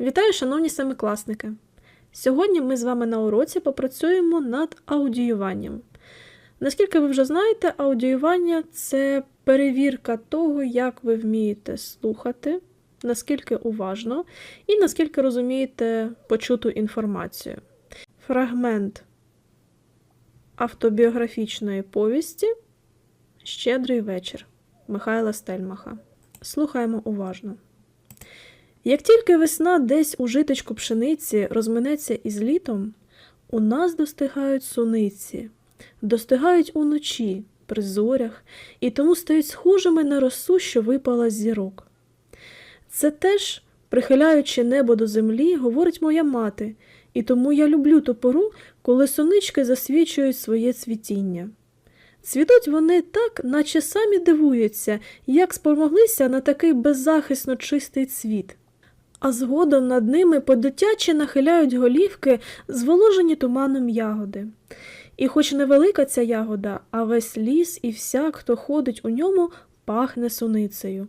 Вітаю, шановні семикласники! Сьогодні ми з вами на уроці попрацюємо над аудіюванням. Наскільки ви вже знаєте, аудіювання це перевірка того, як ви вмієте слухати, наскільки уважно і наскільки розумієте почуту інформацію. Фрагмент автобіографічної повісті Щедрий вечір Михайла Стельмаха. Слухаємо уважно. Як тільки весна десь у житочку пшениці розминеться із літом, у нас достигають суниці, достигають уночі, при зорях, і тому стають схожими на росу, що випала з зірок. Це теж, прихиляючи небо до землі, говорить моя мати, і тому я люблю ту пору, коли сонички засвічують своє цвітіння. Цвітуть вони так, наче самі дивуються, як спомоглися на такий беззахисно чистий цвіт. А згодом над ними подитячі нахиляють голівки, зволожені туманом ягоди. І хоч невелика ця ягода, а весь ліс і всяк, хто ходить у ньому, пахне суницею.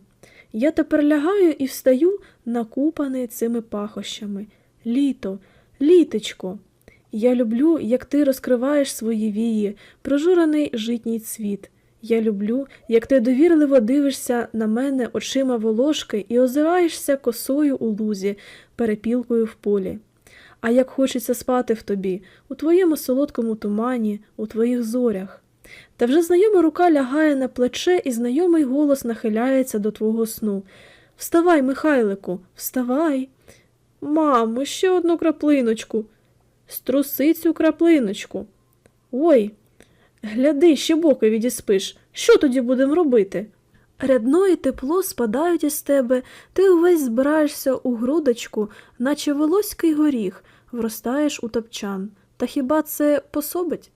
Я тепер лягаю і встаю, накупаний цими пахощами. Літо, літечко. Я люблю, як ти розкриваєш свої вії, прожурений житній цвіт. Я люблю, як ти довірливо дивишся на мене очима волошки і озираєшся косою у лузі, перепілкою в полі. А як хочеться спати в тобі, у твоєму солодкому тумані, у твоїх зорях. Та вже знайома рука лягає на плече, і знайомий голос нахиляється до твого сну. Вставай, Михайлику, вставай. Мамо, ще одну краплиночку. Струси цю краплиночку. Ой, гляди, ще боки відіспиш. Що тоді будемо робити? Рядно і тепло спадають із тебе, ти увесь збираєшся у грудочку, наче волоський горіх, вростаєш у топчан. Та хіба це пособить?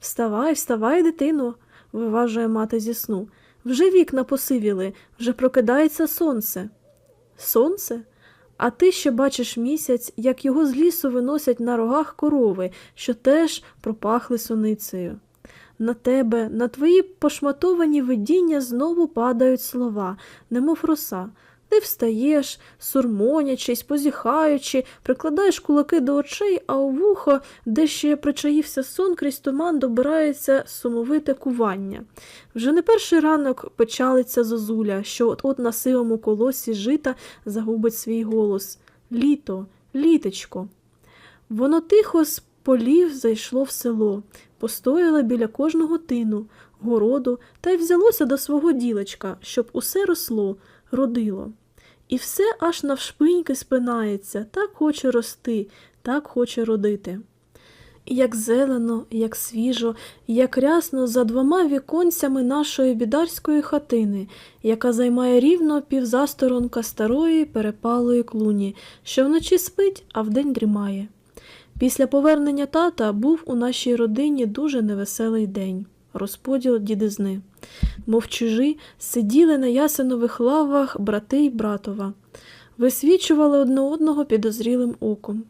Вставай, вставай, дитино, виважує мати зі сну. Вже вікна посивіли, вже прокидається сонце. Сонце? А ти ще бачиш місяць, як його з лісу виносять на рогах корови, що теж пропахли суницею. На тебе, на твої пошматовані видіння знову падають слова, немов роса. Ти встаєш, сурмонячись, позіхаючи, прикладаєш кулаки до очей, а у вухо, де ще причаївся сон, крізь туман добирається сумовите кування. Вже не перший ранок печалиться зозуля, що от-от на сивому колосі жита загубить свій голос. Літо, літечко. Воно тихо з полів зайшло в село, постояло біля кожного тину, городу та й взялося до свого ділечка, щоб усе росло, родило. І все аж навшпиньки спинається, так хоче рости, так хоче родити. Як зелено, як свіжо, як рясно за двома віконцями нашої бідарської хатини, яка займає рівно півзасторонка старої перепалої клуні, що вночі спить, а вдень дрімає. Після повернення тата був у нашій родині дуже невеселий день розподіл дідизни. Мов чужі, сиділи на ясенових лавах брати й братова, висвічували одне одного підозрілим оком.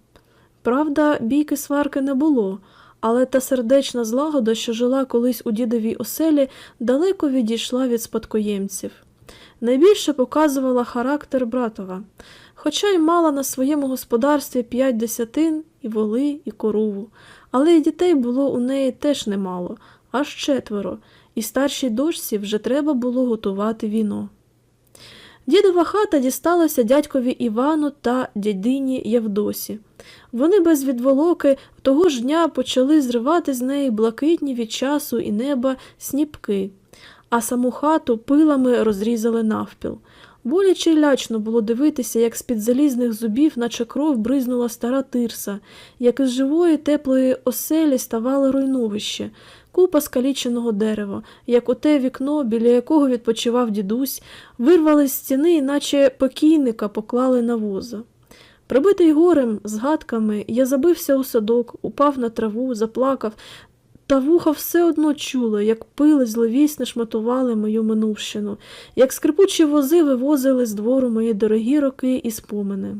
Правда, бійки сварки не було, але та сердечна злагода, що жила колись у дідовій оселі, далеко відійшла від спадкоємців. Найбільше показувала характер братова, хоча й мала на своєму господарстві п'ять десятин і воли, і корову, але й дітей було у неї теж немало, аж четверо, і старшій дочці вже треба було готувати віно. Дідова хата дісталася дядькові Івану та дядині Явдосі. Вони без відволоки того ж дня почали зривати з неї блакитні від часу і неба сніпки, а саму хату пилами розрізали навпіл. Боляче й лячно було дивитися, як з-під залізних зубів, наче кров, бризнула стара тирса, як із живої теплої оселі ставало руйновище, купа скаліченого дерева, як оте вікно, біля якого відпочивав дідусь, вирвали з стіни, наче покійника поклали на воза. Прибитий горем, згадками, я забився у садок, упав на траву, заплакав, та вуха все одно чуло, як пили зловісне шматували мою минувщину, як скрипучі вози вивозили з двору мої дорогі роки і спомини.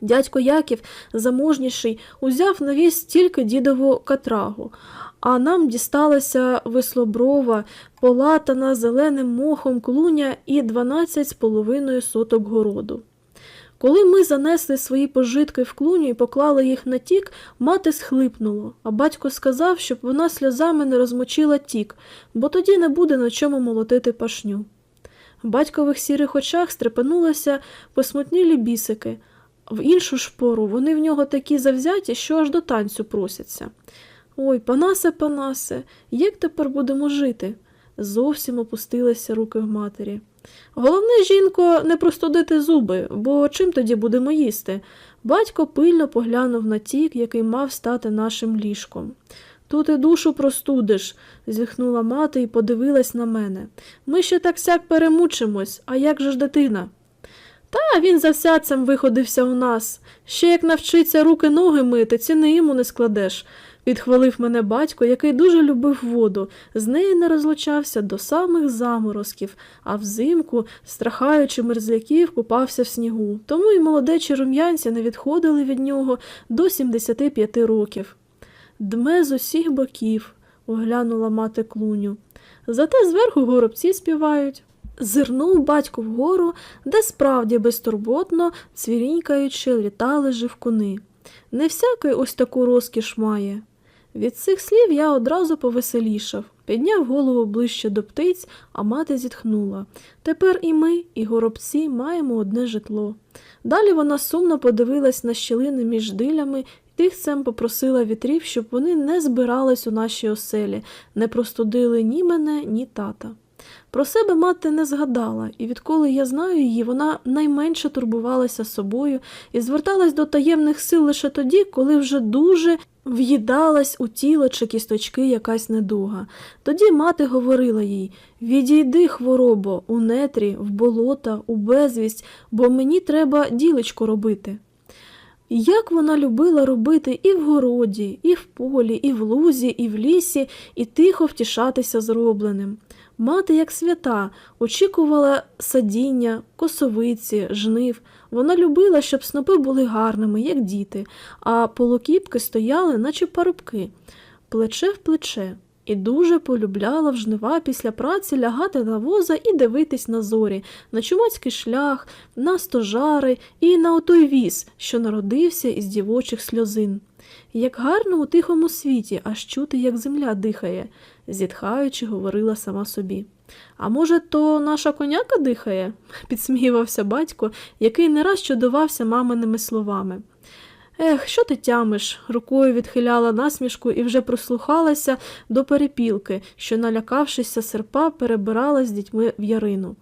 Дядько Яків, заможніший, узяв на віз тільки дідову катрагу, а нам дісталася вислоброва, полатана зеленим мохом клуня і дванадцять з половиною соток городу. Коли ми занесли свої пожитки в клуню і поклали їх на тік, мати схлипнула, а батько сказав, щоб вона сльозами не розмочила тік, бо тоді не буде на чому молотити пашню. В батькових сірих очах стрепенулися посмутнілі бісики. В іншу ж пору вони в нього такі завзяті, що аж до танцю просяться. Ой, панасе, панасе, як тепер будемо жити? Зовсім опустилися руки в матері. Головне, жінко, не простудити зуби, бо чим тоді будемо їсти? Батько пильно поглянув на тік, який мав стати нашим ліжком. Тут і душу простудиш, зітхнула мати і подивилась на мене. Ми ще так сяк перемучимось, а як же ж дитина? Та він за всяцем виходився у нас. Ще як навчиться руки ноги мити, ціни йому не складеш. Підхвалив мене батько, який дуже любив воду, з неї не розлучався до самих заморозків, а взимку, страхаючи мерзляків, купався в снігу. Тому й молодечі рум'янці не відходили від нього до 75 років. Дме з усіх боків, оглянула мати клуню. Зате зверху горобці співають. Зирнув батько вгору, де справді безтурботно, цвірінькаючи, літали живкуни. Не всякий ось таку розкіш має. Від цих слів я одразу повеселішав, підняв голову ближче до птиць, а мати зітхнула. Тепер і ми, і горобці маємо одне житло. Далі вона сумно подивилась на щілини між дилями тихцем попросила вітрів, щоб вони не збирались у нашій оселі, не простудили ні мене, ні тата. Про себе мати не згадала, і відколи я знаю її, вона найменше турбувалася собою і зверталась до таємних сил лише тоді, коли вже дуже в'їдалась у тіло чи кісточки якась недуга. Тоді мати говорила їй Відійди, хворобо, у нетрі, в болота, у безвість, бо мені треба ділечко робити. Як вона любила робити і в городі, і в полі, і в лузі, і в лісі, і тихо втішатися зробленим. Мати, як свята, очікувала садіння, косовиці, жнив. Вона любила, щоб снопи були гарними, як діти, а полукіпки стояли, наче парубки, плече в плече. І дуже полюбляла в жнива після праці лягати на воза і дивитись на зорі, на чумацький шлях, на стожари і на отой віз, що народився із дівочих сльозин. Як гарно у тихому світі, аж чути, як земля дихає, зітхаючи, говорила сама собі. А може, то наша коняка дихає? підсміювався батько, який не раз чудувався маминими словами. Ех, що ти тямиш? рукою відхиляла насмішку і вже прислухалася до перепілки, що, налякавшися серпа, перебирала з дітьми в ярину.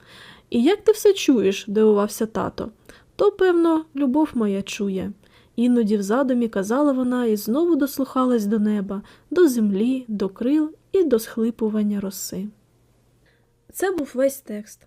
І як ти все чуєш? дивувався тато. То, певно, любов моя чує. Іноді в задумі казала вона і знову дослухалась до неба, до землі, до крил і до схлипування роси. Це був весь текст.